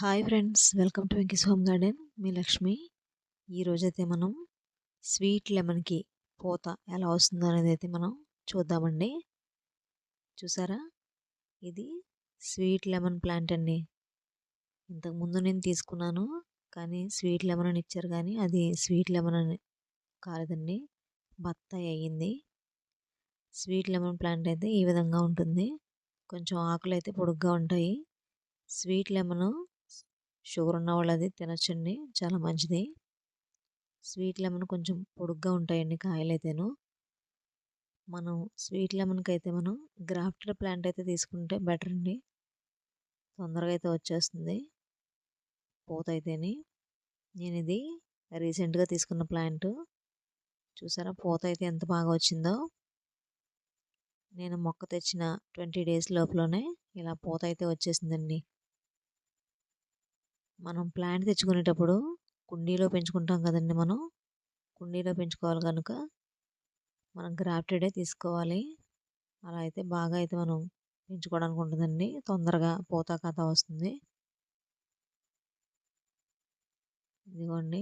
Hi friends welcome to Venky's home garden మీ లక్ష్మి ఈరోజైతే మనం sweet లెమన్కి పూత ఎలా వస్తుందో అనేది అయితే మనం చూద్దామండి. చూసారా? ఇది స్వీట్ లెమన్ ప్లాంట్ అండి. ఇంతకుముందు నేను తీసుకున్నాను కానీ స్వీట్ లెమన్ అని ఇచ్చారు కానీ అది స్వీట్ లెమన్ అని కాలేదండి. బత్తాయి అయ్యింది. స్వీట్ లెమన్ ప్లాంట్ అయితే ఈ విధంగా ఉంటుంది. కొంచెం ఆకులు అయితే పొడుగ్గా ఉంటాయి. స్వీట్ లెమన్ షుగర్ ఉన్న వాళ్ళు అది తినచ్చండి. చాలా మంచిది. స్వీట్ లెమన్ కొంచెం పొడుగ్గా ఉంటాయండి కాయలు అయితేను మనం స్వీట్ లెమన్కి అయితే మనం గ్రాఫ్టర్ ప్లాంట్ అయితే తీసుకుంటే బెటర్ అండి తొందరగా అయితే వచ్చేస్తుంది. పూత అయితేని నేను ఇది రీసెంట్గా తీసుకున్న ప్లాంట్. చూసారా పూత అయితే ఎంత బాగా వచ్చిందో. నేను మొక్క తెచ్చిన ట్వంటీ డేస్ లోపలనే ఇలా పూత అయితే వచ్చేసిందండి. మనం ప్లాంట్ తెచ్చుకునేటప్పుడు కుండీలో పెంచుకుంటాం కదండి మనం. కుండీలో పెంచుకోవాలి కనుక మనం గ్రాఫ్టెడే తీసుకోవాలి. అలా అయితే బాగా అయితే మనం పెంచుకోవడానికి ఉంటుందండి. తొందరగా పూత కథ వస్తుంది. ఇదిగోండి.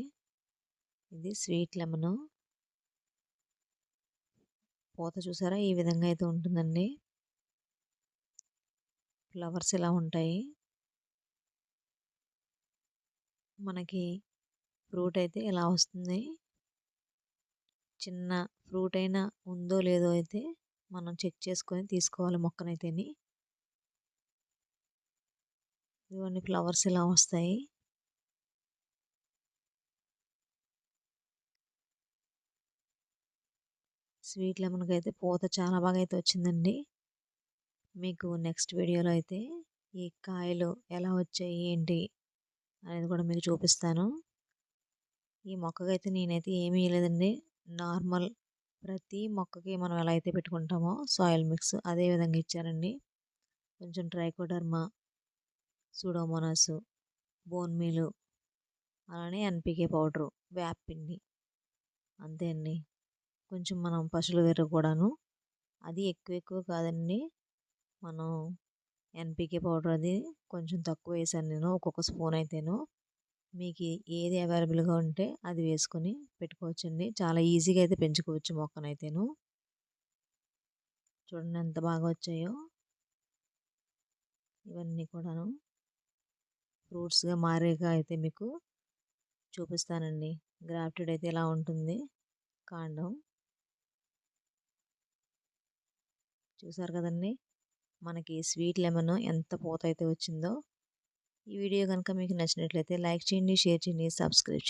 ఇది స్వీట్ లెమన్. పూత చూసారా? ఈ విధంగా అయితే ఉంటుందండి. ఫ్లవర్స్ ఇలా ఉంటాయి. మనకి ఫ్రూట్ అయితే ఇలా వస్తుంది? చిన్న ఫ్రూట్ అయినా ఉందో లేదో అయితే మనం చెక్ చేసుకొని తీసుకోవాలి మొక్కనైతేని. ఇవన్నీ ఫ్లవర్స్ ఇలా వస్తాయి. స్వీట్ మనకైతే పూత చాలా బాగా అయితే వచ్చిందండి. మీకు నెక్స్ట్ వీడియోలో అయితే ఈ కాయలు ఎలా వచ్చాయి ఏంటి అనేది కూడా మీకు చూపిస్తాను. ఈ మొక్కకి అయితే నేనైతే ఏమీ వేయలేదండి నార్మల్ ప్రతి మొక్కకి మనం ఎలా అయితే పెట్టుకుంటామో సాయిల్ మిక్స్ అదే విధంగా ఇచ్చారండి. కొంచెం ట్రైకోడర్మా సూడోమోనాస్ బోన్ మీలు అలానే ఎన్పికే పౌడరు వేపిండి అంతే అండి. కొంచెం మనం పశువుల వేరు కూడాను. అది ఎక్కువ ఎక్కువ కాదండి. మనం ఎన్పికే పౌడర్ అది కొంచెం తక్కువ వేసాను నేను ఒక్కొక్క స్పూన్ అయితేను. మీకు ఏది అవైలబుల్గా ఉంటే అది వేసుకొని పెట్టుకోవచ్చండి. చాలా ఈజీగా అయితే పెంచుకోవచ్చు మొక్కనైతేను. చూడండి ఎంత బాగా వచ్చాయో. ఇవన్నీ కూడాను ఫ్రూట్స్గా మారేగా అయితే మీకు చూపిస్తానండి. గ్రాఫ్టెడ్ అయితే ఇలా ఉంటుంది. కాండం. చూసారు కదండి? మనకి స్వీట్ లెమన్ ఎంత పూత అయితే వచ్చిందో ఈ వీడియో కనుక మీకు నచ్చినట్లయితే లైక్ చేయండి షేర్ చేయండి సబ్స్క్రైబ్ చేయండి.